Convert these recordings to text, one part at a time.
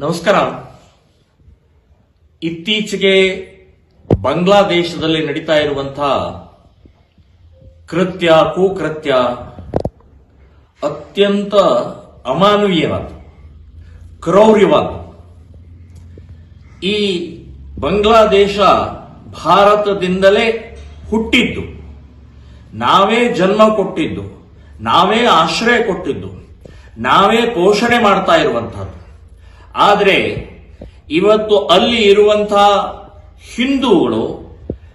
ನಮಸ್ಕಾರ. ಇತ್ತೀಚೆಗೆ ಬಾಂಗ್ಲಾದೇಶದಲ್ಲಿ ನಡೀತಾ ಇರುವಂತಹ ಕೃತ್ಯ, ಕುಕೃತ್ಯ ಅತ್ಯಂತ ಅಮಾನವೀಯವಾದ, ಕ್ರೌರ್ಯವಾದ ಈ ಬಾಂಗ್ಲಾದೇಶ ಭಾರತದಿಂದಲೇ ಹುಟ್ಟಿದ್ದು. ನಾವೇ ಜನ್ಮ ಕೊಟ್ಟಿದ್ದು. ನಾವೇ ಆಶ್ರಯ ಕೊಟ್ಟಿದ್ದು. ನಾವೇ ಪೋಷಣೆ ಮಾಡ್ತಾ ಇರುವಂತಹದ್ದು ಆದರೆ ಇವತ್ತು ಅಲ್ಲಿ ಇರುವಂತಹ ಹಿಂದೂಗಳು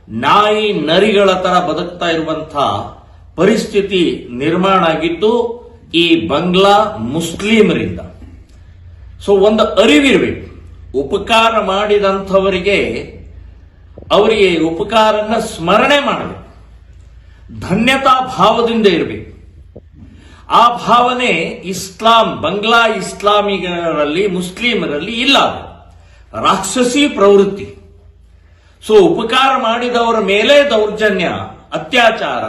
ನಾಯಿ ನರಿಗಳ ತರ ಬದುಕ್ತಾ ಇರುವಂತಹ ಪರಿಸ್ಥಿತಿ ನಿರ್ಮಾಣ ಆಗಿದ್ದು ಈ ಬಂಗ್ಲಾ ಮುಸ್ಲಿಮರಿಂದ. ಸೊ, ಒಂದು ಅರಿವಿರಬೇಕು. ಉಪಕಾರ ಮಾಡಿದಂಥವರಿಗೆ ಅವರಿಗೆ ಉಪಕಾರನ ಸ್ಮರಣೆ ಮಾಡಬೇಕು. ಧನ್ಯತಾ ಭಾವದಿಂದ ಇರಬೇಕು. ಆ ಭಾವನೆ ಇಸ್ಲಾಂ, ಬಂಗ್ಲಾ ಇಸ್ಲಾಮಿಗರಲ್ಲಿ, ಮುಸ್ಲಿಮರಲ್ಲಿ ಇಲ್ಲ. ರಾಕ್ಷಸಿ ಪ್ರವೃತ್ತಿ. ಸೊ, ಉಪಕಾರ ಮಾಡಿದವರ ಮೇಲೆ ದೌರ್ಜನ್ಯ, ಅತ್ಯಾಚಾರ,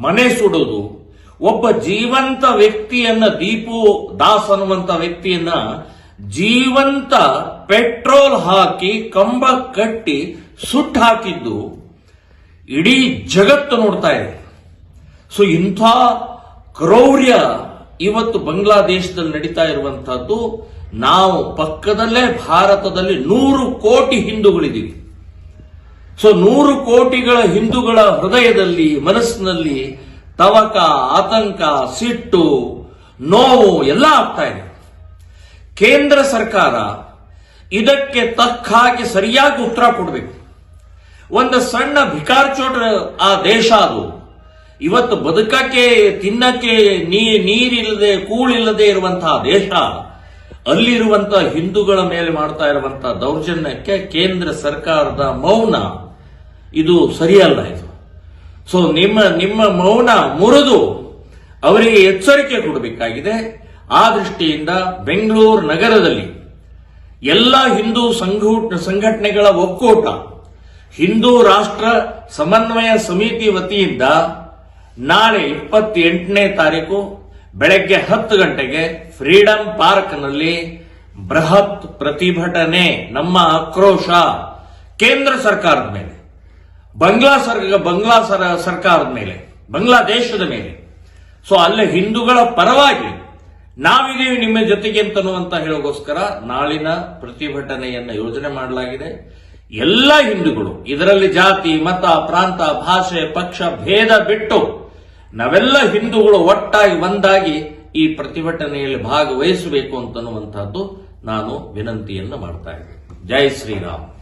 ಮನೆ ಸುಡೋದು. ಒಬ್ಬ ಜೀವಂತ ವ್ಯಕ್ತಿಯನ್ನ, ದೀಪು ದಾಸ್ ಅನ್ನುವಂತ ವ್ಯಕ್ತಿಯನ್ನ ಜೀವಂತ ಪೆಟ್ರೋಲ್ ಹಾಕಿ, ಕಂಬ ಕಟ್ಟಿ, ಸುಟ್ಟು ಹಾಕಿದ್ದು ಇಡೀ ಜಗತ್ತು ನೋಡ್ತಾ ಇದೆ. ಸೊ, ಇಂಥ ಕ್ರೌರ್ಯ ಇವತ್ತು ಬಾಂಗ್ಲಾದೇಶದಲ್ಲಿ ನಡೀತಾ ಇರುವಂತಹದ್ದು, ನಾವು ಪಕ್ಕದಲ್ಲೇ ಭಾರತದಲ್ಲಿ ನೂರು ಕೋಟಿ ಹಿಂದೂಗಳಿದ್ದೀವಿ. ಸೊ, ನೂರು ಕೋಟಿಗಳ ಹಿಂದೂಗಳ ಹೃದಯದಲ್ಲಿ, ಮನಸ್ಸಿನಲ್ಲಿ ತವಕ, ಆತಂಕ, ಸಿಟ್ಟು, ನೋವು ಎಲ್ಲ ಆಗ್ತಾ ಇದೆ. ಕೇಂದ್ರ ಸರ್ಕಾರ ಇದಕ್ಕೆ ತಕ್ಕ ಹಾಗೆ ಸರಿಯಾಗಿ ಉತ್ತರ ಕೊಡಬೇಕು. ಒಂದು ಸಣ್ಣ ಭಿಕಾರ್ಚೋಟ ಆ ದೇಶ ಅದು. ಇವತ್ತು ಬದುಕಕ್ಕೆ, ತಿನ್ನಕ್ಕೆ ನೀರಿಲ್ಲದೆ, ಕೂಳಿಲ್ಲದೆ ಇರುವಂತಹ ದೇಶ ಅಲ್ಲಿರುವಂತಹ ಹಿಂದೂಗಳ ಮೇಲೆ ಮಾಡ್ತಾ ಇರುವಂತಹ ದೌರ್ಜನ್ಯಕ್ಕೆ ಕೇಂದ್ರ ಸರ್ಕಾರದ ಮೌನ, ಇದು ಸರಿಯಲ್ಲ ಇದು. ಸೊ ನಿಮ್ಮ ನಿಮ್ಮ ಮೌನ ಮುರಿದು ಅವರಿಗೆ ಎಚ್ಚರಿಕೆ ಕೊಡಬೇಕಾಗಿದೆ. ಆ ದೃಷ್ಟಿಯಿಂದ ಬೆಂಗಳೂರು ನಗರದಲ್ಲಿ ಎಲ್ಲ ಹಿಂದೂ ಸಂಘಟ ಸಂಘಟನೆಗಳ ಒಕ್ಕೂಟ, ಹಿಂದೂ ರಾಷ್ಟ್ರ ಸಮನ್ವಯ ಸಮಿತಿ ವತಿಯಿಂದ ನಾಳೆ ಇಪ್ಪತ್ತೆಂಟನೇ ತಾರೀಕು ಬೆಳಗ್ಗೆ ಹತ್ತು ಗಂಟೆಗೆ ಫ್ರೀಡಂ ಪಾರ್ಕ್ನಲ್ಲಿ ಬೃಹತ್ ಪ್ರತಿಭಟನೆ, ನಮ್ಮ ಆಕ್ರೋಶ ಕೇಂದ್ರ ಸರ್ಕಾರದ ಮೇಲೆ, ಬಂಗ್ಲಾ ಸರ್, ಬಂಗ್ಲಾ ಸರ, ಸರ್ಕಾರದ ಮೇಲೆ, ಬಾಂಗ್ಲಾದೇಶದ ಮೇಲೆ. ಸೊ ಅಲ್ಲೇ ಹಿಂದೂಗಳ ಪರವಾಗಿ ನಾವಿದೀವಿ ನಿಮ್ಮ ಜೊತೆಗೆ ಅಂತ ಹೇಳೋಗೋಸ್ಕರ ನಾಳಿನ ಪ್ರತಿಭಟನೆಯನ್ನ ಯೋಜನೆ ಮಾಡಲಾಗಿದೆ. ಎಲ್ಲ ಹಿಂದೂಗಳು ಇದರಲ್ಲಿ ಜಾತಿ, ಮತ, ಪ್ರಾಂತ, ಭಾಷೆ, ಪಕ್ಷ, ಭೇದ ಬಿಟ್ಟು ನಾವೆಲ್ಲ ಹಿಂದೂಗಳು ಒಟ್ಟಾಗಿ ಒಂದಾಗಿ ಈ ಪ್ರತಿಭಟನೆಯಲ್ಲಿ ಭಾಗವಹಿಸಬೇಕು ಅಂತನ್ನುವಂತಹದ್ದು ನಾನು ವಿನಂತಿಯನ್ನು ಮಾಡ್ತಾ ಇದ್ದೇನೆ. ಜೈ ಶ್ರೀರಾಮ್.